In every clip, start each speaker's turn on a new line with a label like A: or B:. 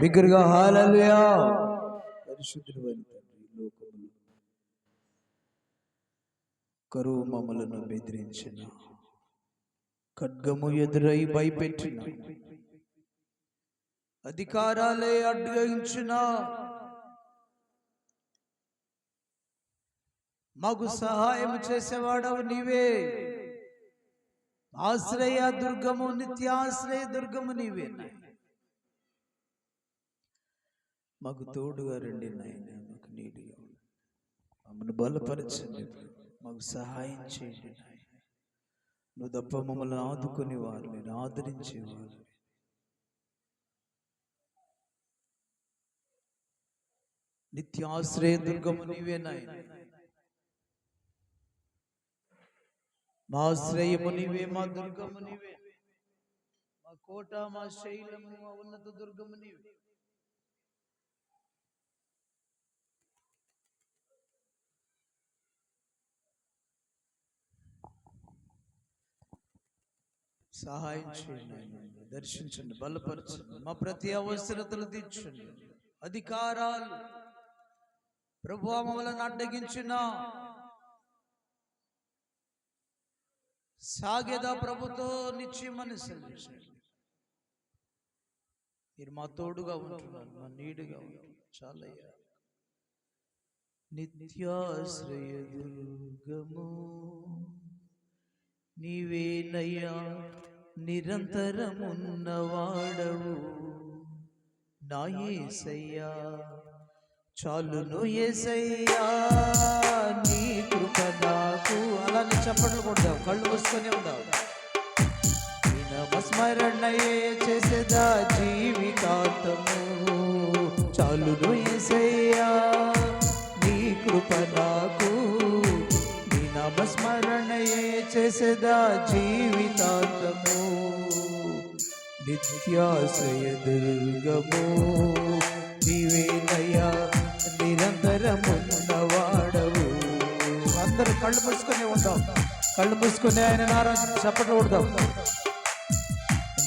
A: బిగ్గరగా హాలలుయా వారి తండ్రి లోకములు కరువు మమ్మలను బెదిరించిన ఖడ్గము ఎదురై భయపెట్టిన అధికారాలే అడ్డగించిన మాకు సహాయం చేసేవాడవు నీవే. ఆశ్రయ దుర్గము నిత్యాశ్రయ దుర్గము నీవే నాయన. మాకు తోడుగా రండి నాయన మాకు నీడిగా. మమ్మల్ని బలపరచండి. మాకు సహాయం చేయండి నాయన. నువ్వు తప్ప మమ్మల్ని ఆదుకునే వారు నేను ఆదరించేవారు నిత్యాశ్రయ దుర్గము నీవే నాయన. మా ఆశ్రయము నీవే మా దుర్గము నీవే. మా కోట మా శైలము మా ఉన్నత దుర్గము నీవే. సహాయం చేయండి ఆయన. దర్శించండి బలపరచండి. మా ప్రతి అవసరతలు తీర్చండి. అధికారాలు ప్రభు మమ్మల్ని అడ్డగించిన సాగేద ప్రభుతో నిశ్చయమని సెలవించండి. మీరు మా తోడుగా ఉంటున్నారు మా నీడుగా ఉంటున్నారు. చాలయ్యా. నిత్యాశ్రయ దుర్గము నీవేనయ్యా. నిరంతరమున్నవాడవు. నా యేసయ్యా చాలును ఏసయ్యా నీ కృప నాకు. అలానే చప్పట్లు కొడదాం కళ్ళు మూసుకొని ఉన్నావు నీ చేసేదా జీవితాంతము. చాలును ఏసయ్యా నీ కృప నాకు. నామస్మరణయే చేసేదా జీవితాంతము. నిత్యాశ్రయ దుర్గము. నీవేనయ్యా నిరంతరమున్నవాడవు అందరూ కళ్ళు మూసుకునే ఉంటాం కళ్ళు మూసుకునే ఆయన నారాజు చప్పట్లు కొడదాం.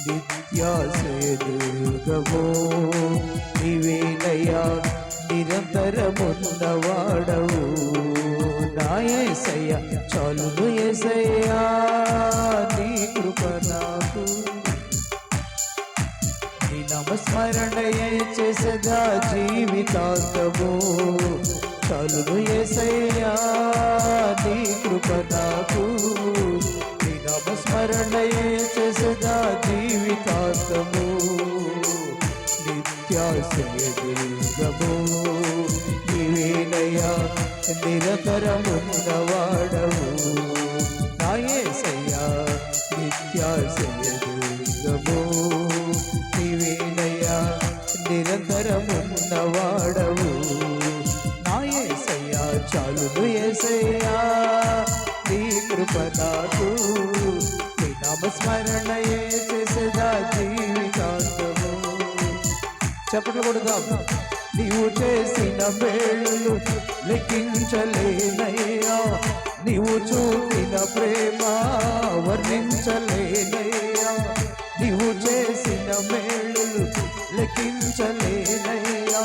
A: నిత్యాశ్రయ దుర్గము. నీవేనయ్యా నిరంతరమున్నవాడవు నా యేసయ్య చాలును యేసయ్యా నీ కృప నాకు నీ నమస్మరణయే చేసదా జీవితాంతము చాలును యేసయ్యా నీ కృప నాకు నీ నమస్మరణయే చేసదా జీవితాంతము నిత్యాశయ దుర్గము నేనయ్యా నిరతరమున్నవాడవు నాయసయ్యా యేసయ్యా నిత్యాశ్రయ దుర్గము నీవేనయ్యా నిరంతరమున్నవాడవు నా చాలును యేసయ్యా నీ కృప నాకు నీ నామస్మరణయే చేసేదా జీవితాంతము. చెప్పట్లు కొడదాం. నీవు చేసిన మేళ్ళు లెక్కించలేనయ్యా. నీవు చూపిన ప్రేమ వర్ణించలేనయ్యా. నీవు చేసిన మేళ్ళు లెక్కించలేనయ్యా.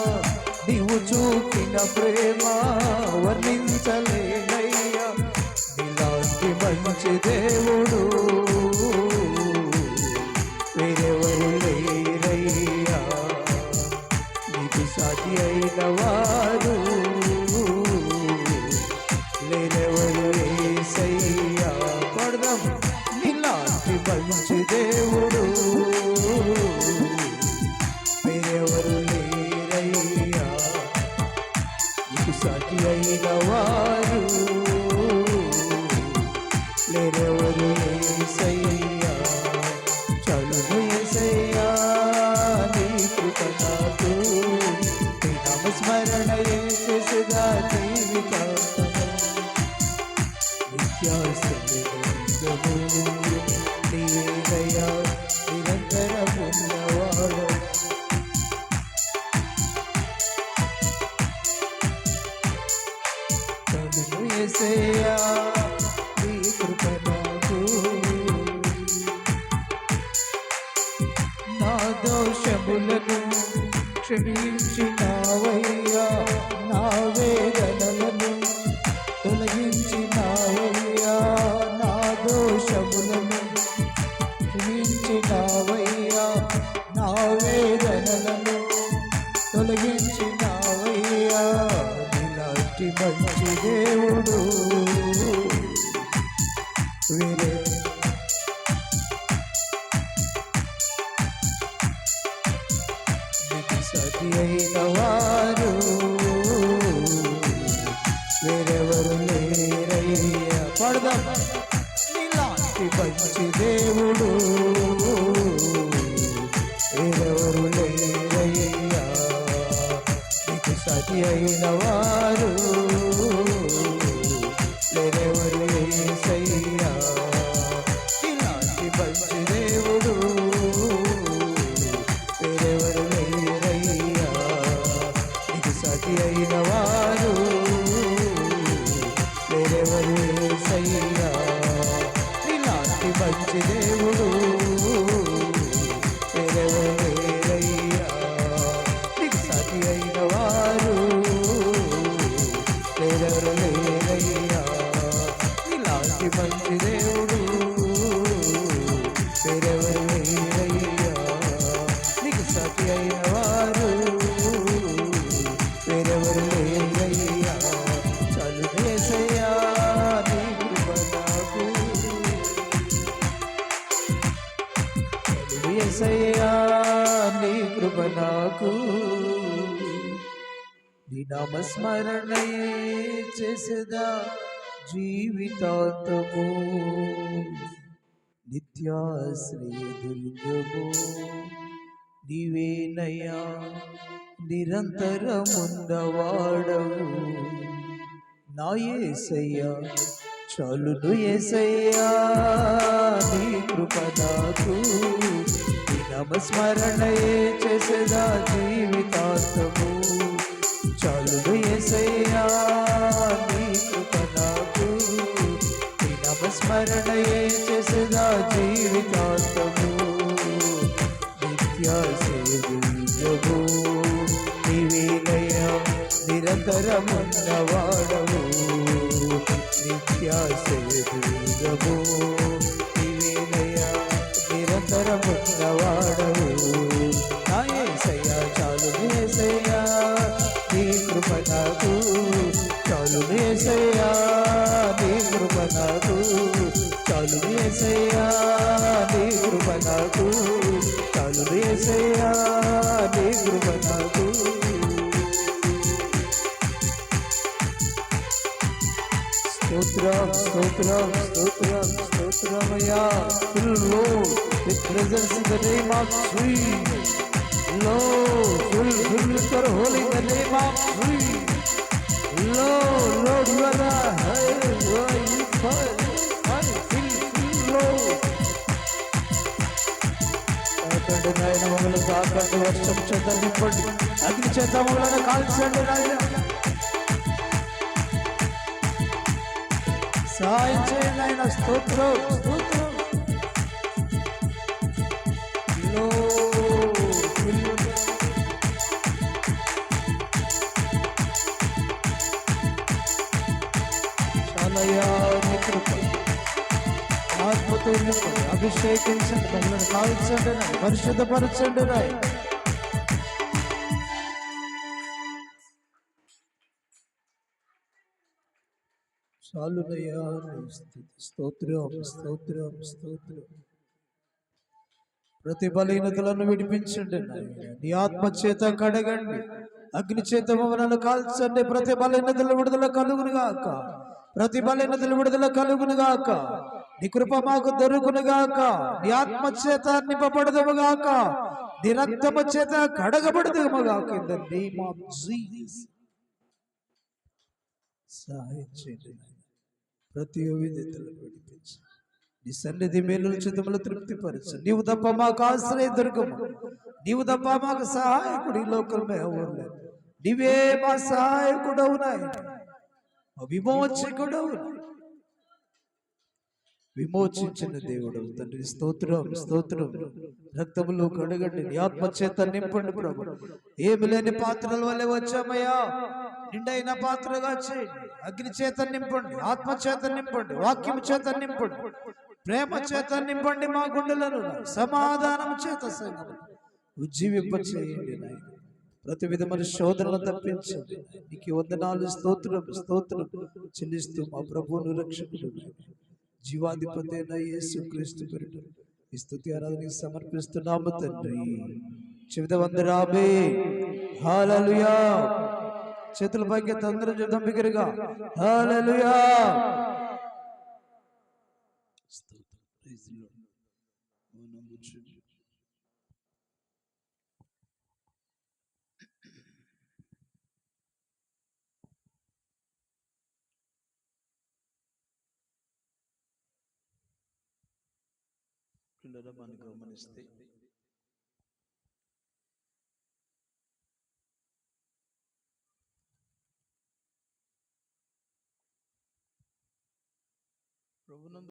A: నీవు చూపిన ప్రేమ వర్ణించలే మంచి దేవుడు వేరెవరు లేరయ్యా నీకు సాటి అయిన వారు లేరెవరు ఏసయ్యా చలును ఏసయ్యా నీ కృప నాకు నీ నామస్మరణ చేసేదా జీవితాంతము నిత్యాసము నా దోషములను లేరయ్యా పడదాం మంచి దేవుడు ఎవరు లేరయ్యా? నీకు సతి అయిన వారు లేరెవరు లేసయ్యా? ఇలాంటి మంచి చలు వేసయ్యా నీ కృప నాకు. నీ నామస్మరణే చేసేదా జీవితాంతము. నిత్యాశ్రయ దుర్గము నీవేనయ్యా నిరంతరమున్నవాడవు నా ఏసయ్యా చాలును ఏసయ్యా నీ కృప నాకు. నీ చేసేదా జీవితాంతము? చాలును ఏసయ్యా నీ కృప నాకు. నీ చేసేదా జీవితాంతము? నిత్యాసేవు నీవేనయ్యా నిరంతరమున్నవాడవు నిత్యాసేవు నీవేనయ్యా నిరంతరమున్నవాడవు నా చాలు వేసయ్యా నీ కృప నాకు చాలు వేసయ్యా నీ కృప నాకు చాలు వేసయ్యా నీ కృప నాకు చాలు వేసయ్యా నీ కృప నాకు స్తోత్రం స్తోత్రం స్తోత్రం స్తోత్రమయ్యా fill with presence in the name of Shri లో fill fill with your holy in the name of Shri లో Lord you are high high fire fire fill fill తండ్రి నాయన మమ్మల్ని తాకండి వర్షం చేత నింపండి అగ్ని చేత మమ్మల్ని కాల్చండి నాయన సహాయం చేయండి ఆయన స్తోత్రం స్తోత్రం అభిషేకించండి మమ్మల్ని కాల్చండి పరిశుద్ధపరచండి రాయ్ చాలునయ్యా నీ స్తోత్రం స్తోత్రం స్తోత్రం. ప్రతి బలహీనతలను విడిపించండి నీ ఆత్మ చేత కడగండి. అగ్ని చేత మమ్మలను కాల్చండి. ప్రతి బలహీనతలు విడుదల కలుగునుగాక ప్రతి బలహీనతలు విడుదల కలుగునుగాక నీ కృప మాకు దొరుకునుగాక నీ ఆత్మ చేత నింపబడదము నీ రక్తము చేత కడగబడదముగాక in the name of Jesus సహాయం చేయండి ప్రతి విధతలు విడిపించు. నీ సన్నిధి మేలు చిత్తములు తృప్తిపరచు. నీవు తప్ప మాకు ఆశ్రయ దుర్గము నీవు తప్ప మాకు సహాయకుడు ఈ లోకంలో ఎవరు లేరు. నీవే మా సహాయకుడవు నాయన. మా విమోచకుడవు విమోచించిన దేవుడు తండ్రి. స్తోత్రం స్తోత్రం. రక్తములో కడగండి. నీ ఆత్మ చేత నింపండి ప్రభు. ఏమి లేని పాత్రల వల్లే వచ్చామయ్యా. నిండైన పాత్రగా చేయండి అగ్ని చేత నింపండి ఆత్మ చేత నింపండి వాక్యం చేత నింపండి. ప్రేమ చేత నింపండి మా గుండెలను సమాధానం చేత ఉజ్జీవింపచేయండి ఉజ్జీవింప చేయండి నాయన. ప్రతి విధమైన శోధనలు తప్పించండి నీకు వందనాలు స్తోత్రం స్తోత్రం చెల్లిస్తూ మా ప్రభువును రక్షకుడు జీవాధిపతి అయిన యేసు క్రీస్తు ఈ స్థుతి ఆరాధనకి సమర్పిస్తున్నాము తండ్రి. చెవిత వందరాబే హాలలుయా చేతుల పైకి అందరూ చూద్దాం బిగ్గరగా హాలలుయా స్తోత్రం Praise the Lord. మౌనం కూర్చోండి. పిల్లలు మనం గమనిస్తే ప్రభునందు